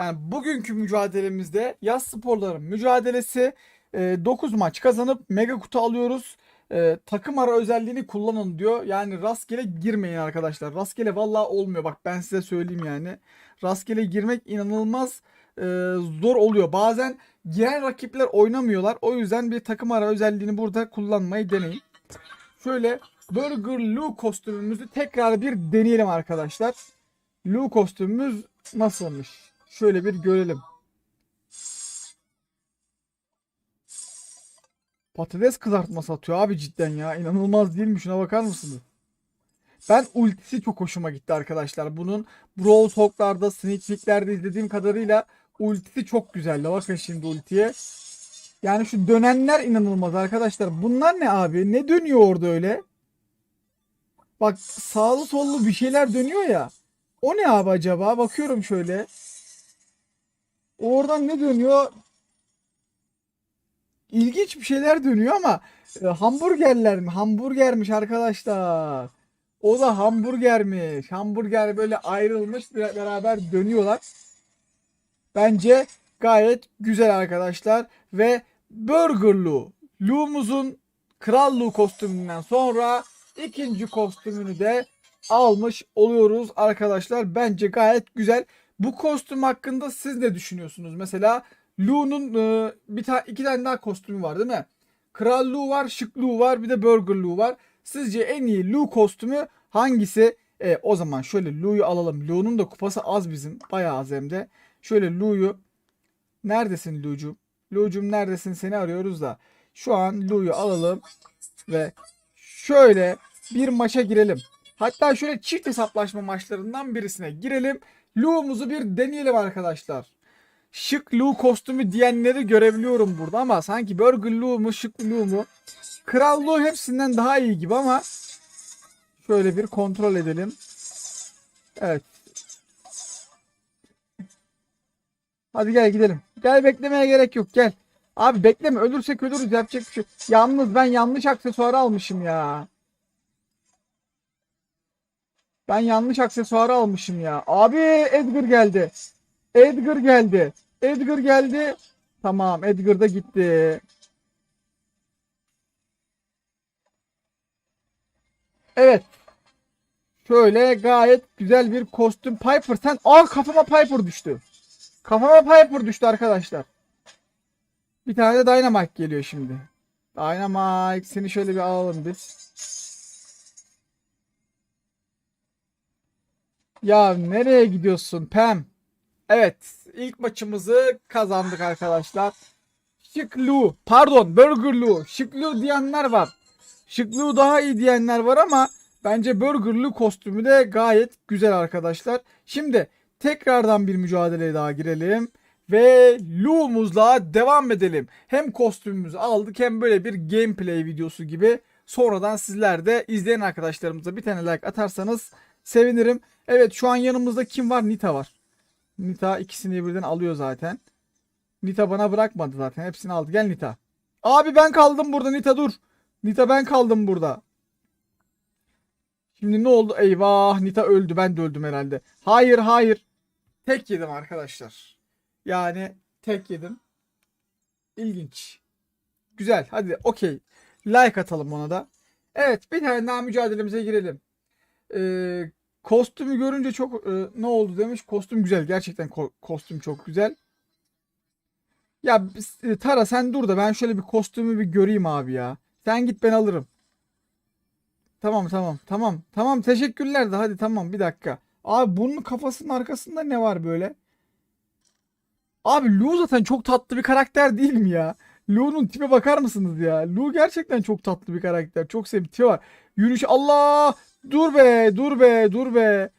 Yani bugünkü mücadelemizde yaz sporların mücadelesi 9 maç kazanıp mega kutu alıyoruz. E, takım ara özelliğini kullanın diyor. Yani rastgele girmeyin arkadaşlar. Rastgele vallahi olmuyor. Bak ben size söyleyeyim yani. Rastgele girmek inanılmaz e, zor oluyor. Bazen giren rakipler oynamıyorlar. O yüzden bir takım ara özelliğini burada kullanmayı deneyin. Şöyle Burger Lou kostümümüzü tekrar bir deneyelim arkadaşlar. Lou kostümümüz nasılmış? Şöyle bir görelim. Patates kızartması atıyor abi cidden ya. İnanılmaz değil mi? Şuna bakar mısınız? Ben ultisi çok hoşuma gitti arkadaşlar. Bunun Brawl Talk'larda, Sneak Peek'lerde izlediğim kadarıyla ultisi çok güzeldi. Bakın şimdi ultiye. Yani şu dönenler inanılmaz arkadaşlar. Bunlar ne abi? Ne dönüyor orada öyle? Bak sağlı sollu bir şeyler dönüyor ya. O ne abi acaba? Bakıyorum şöyle. Oradan ne dönüyor? İlginç bir şeyler dönüyor ama e, hamburgerler mi? Hamburgermiş arkadaşlar. O da hamburgermiş. Hamburger böyle ayrılmış beraber dönüyorlar. Bence gayet güzel arkadaşlar. Ve Burger Lou. Lou'muzun Kral kostümünden sonra ikinci kostümünü de almış oluyoruz arkadaşlar. Bence gayet güzel. Bu kostüm hakkında siz ne düşünüyorsunuz? Mesela Lou'nun e, bir tane iki tane daha kostümü var değil mi? Kral Lou var, Şık Lou var, bir de Burger Lou var. Sizce en iyi Lou kostümü hangisi? E, o zaman şöyle Lou'yu alalım. Lou'nun da kupası az bizim. Bayağı az hem de. Şöyle Lou'yu Neredesin Lou'cum? Lou'cum neredesin? Seni arıyoruz da. Şu an Lou'yu alalım ve şöyle bir maça girelim. Hatta şöyle çift hesaplaşma maçlarından birisine girelim. Lou'muzu bir deneyelim arkadaşlar. Şık Lou kostümü diyenleri görebiliyorum burada ama sanki Burger Lou mu Şık Lou mu? Kral Lou hepsinden daha iyi gibi ama şöyle bir kontrol edelim. Evet. Hadi gel gidelim. Gel beklemeye gerek yok gel. Abi bekleme ölürsek ölürüz yapacak bir şey. Yalnız ben yanlış aksesuarı almışım ya. Ben yanlış aksesuarı almışım ya. Abi Edgar geldi. Edgar geldi. Edgar geldi. Tamam Edgar da gitti. Evet. Şöyle gayet güzel bir kostüm. Piper sen... Aa kafama Piper düştü. Kafama Piper düştü arkadaşlar. Bir tane de Dynamite geliyor şimdi. Dynamite seni şöyle bir alalım biz. Ya nereye gidiyorsun Pam? Evet ilk maçımızı kazandık arkadaşlar. Şık Lu pardon Burger Lu Şık Lu diyenler var. Şık Lu daha iyi diyenler var ama bence Burger Lu kostümü de gayet güzel arkadaşlar. Şimdi tekrardan bir mücadeleye daha girelim. Ve Lu'muzla devam edelim. Hem kostümümüzü aldık hem böyle bir gameplay videosu gibi. Sonradan sizler de izleyen arkadaşlarımıza bir tane like atarsanız sevinirim. Evet şu an yanımızda kim var? Nita var. Nita ikisini birden alıyor zaten. Nita bana bırakmadı zaten. Hepsini aldı. Gel Nita. Abi ben kaldım burada Nita dur. Nita ben kaldım burada. Şimdi ne oldu? Eyvah Nita öldü. Ben de öldüm herhalde. Hayır hayır. Tek yedim arkadaşlar. Yani tek yedim. İlginç. Güzel. Hadi okey. Like atalım ona da. Evet bir tane daha mücadelemize girelim. Ee, kostümü görünce çok e, ne oldu demiş. Kostüm güzel. Gerçekten ko- kostüm çok güzel. Ya e, Tara sen dur da ben şöyle bir kostümü bir göreyim abi ya. Sen git ben alırım. Tamam tamam tamam. Tamam teşekkürler de hadi tamam bir dakika. Abi bunun kafasının arkasında ne var böyle? Abi Lu zaten çok tatlı bir karakter değil mi ya? Lu'nun tipe bakar mısınız ya? Lu gerçekten çok tatlı bir karakter. Çok sevdiğim tipi var. Yürüyüş Allah! Dur be, dur be, dur be.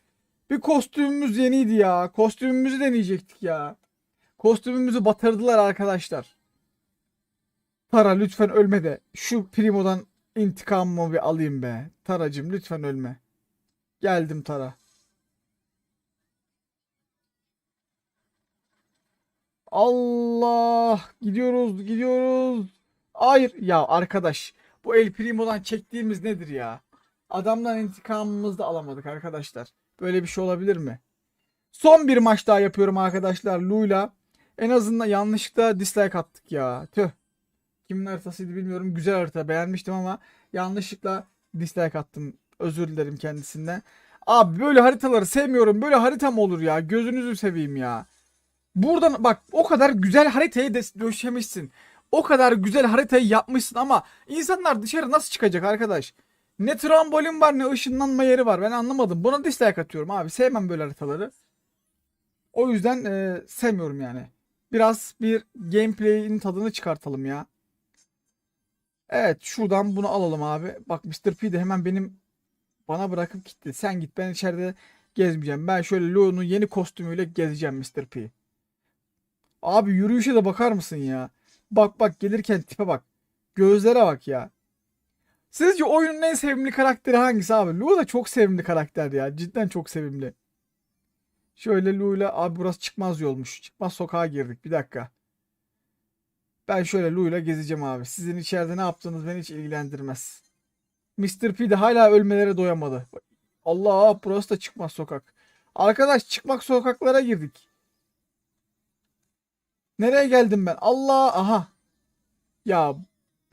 Bir kostümümüz yeniydi ya. Kostümümüzü deneyecektik ya. Kostümümüzü batırdılar arkadaşlar. Tara lütfen ölme de. Şu Primo'dan intikamımı bir alayım be. Taracım lütfen ölme. Geldim Tara. Allah gidiyoruz gidiyoruz. Hayır ya arkadaş bu El Primo'dan çektiğimiz nedir ya? Adamdan intikamımızı da alamadık arkadaşlar. Böyle bir şey olabilir mi? Son bir maç daha yapıyorum arkadaşlar Lu'yla. En azından yanlışlıkla dislike attık ya. Tüh. Kimin haritasıydı bilmiyorum. Güzel harita beğenmiştim ama yanlışlıkla dislike attım. Özür dilerim kendisinden. Abi böyle haritaları sevmiyorum. Böyle harita mı olur ya? Gözünüzü seveyim ya. Buradan bak o kadar güzel haritayı döşemişsin. O kadar güzel haritayı yapmışsın ama insanlar dışarı nasıl çıkacak arkadaş? Ne trambolin var ne ışınlanma yeri var. Ben anlamadım. Buna dislike atıyorum abi. Sevmem böyle haritaları. O yüzden e, sevmiyorum yani. Biraz bir gameplay'in tadını çıkartalım ya. Evet şuradan bunu alalım abi. Bak Mr. P de hemen benim bana bırakıp gitti. Sen git ben içeride gezmeyeceğim. Ben şöyle Leo'nun yeni kostümüyle gezeceğim Mr. P. Abi yürüyüşe de bakar mısın ya? Bak bak gelirken tipe bak. Gözlere bak ya. Sizce oyunun en sevimli karakteri hangisi abi? Lou da çok sevimli karakter ya. Cidden çok sevimli. Şöyle Lou'yla abi burası çıkmaz yolmuş. Çıkmaz sokağa girdik. Bir dakika. Ben şöyle Lou'yla gezeceğim abi. Sizin içeride ne yaptığınız beni hiç ilgilendirmez. Mr. P de hala ölmelere doyamadı. Allah burası da çıkmaz sokak. Arkadaş çıkmak sokaklara girdik. Nereye geldim ben? Allah aha. Ya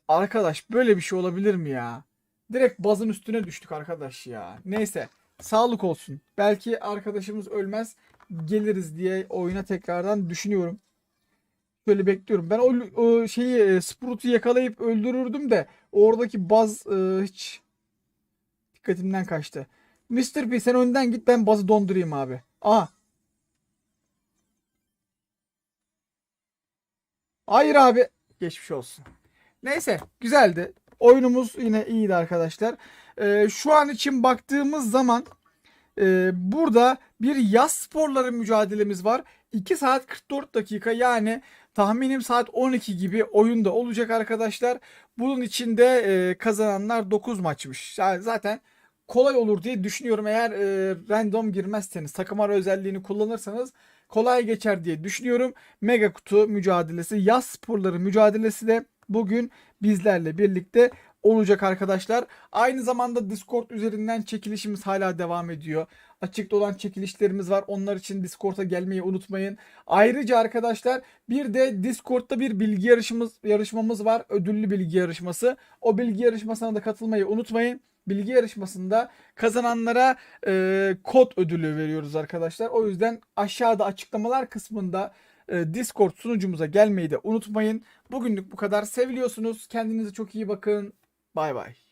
arkadaş böyle bir şey olabilir mi ya? Direkt bazın üstüne düştük arkadaş ya. Neyse sağlık olsun. Belki arkadaşımız ölmez geliriz diye oyuna tekrardan düşünüyorum. Şöyle bekliyorum. Ben o, o şeyi e, Sprout'u yakalayıp öldürürdüm de oradaki baz e, hiç dikkatimden kaçtı. Mr. P sen önden git ben bazı dondurayım abi. Aha. Hayır abi. Geçmiş olsun. Neyse güzeldi. Oyunumuz yine iyiydi arkadaşlar. Ee, şu an için baktığımız zaman e, burada bir yaz sporları mücadelemiz var. 2 saat 44 dakika yani tahminim saat 12 gibi oyunda olacak arkadaşlar. Bunun içinde e, kazananlar 9 maçmış. Yani zaten kolay olur diye düşünüyorum. Eğer e, random girmezseniz takım ara özelliğini kullanırsanız kolay geçer diye düşünüyorum. Mega kutu mücadelesi, yaz sporları mücadelesi de bugün bizlerle birlikte olacak arkadaşlar. Aynı zamanda Discord üzerinden çekilişimiz hala devam ediyor. Açıkta olan çekilişlerimiz var. Onlar için Discord'a gelmeyi unutmayın. Ayrıca arkadaşlar bir de Discord'da bir bilgi yarışımız yarışmamız var. Ödüllü bilgi yarışması. O bilgi yarışmasına da katılmayı unutmayın. Bilgi yarışmasında kazananlara e, kod ödülü veriyoruz arkadaşlar. O yüzden aşağıda açıklamalar kısmında e, Discord sunucumuza gelmeyi de unutmayın. Bugünlük bu kadar. Seviliyorsunuz. Kendinize çok iyi bakın. Bay bay.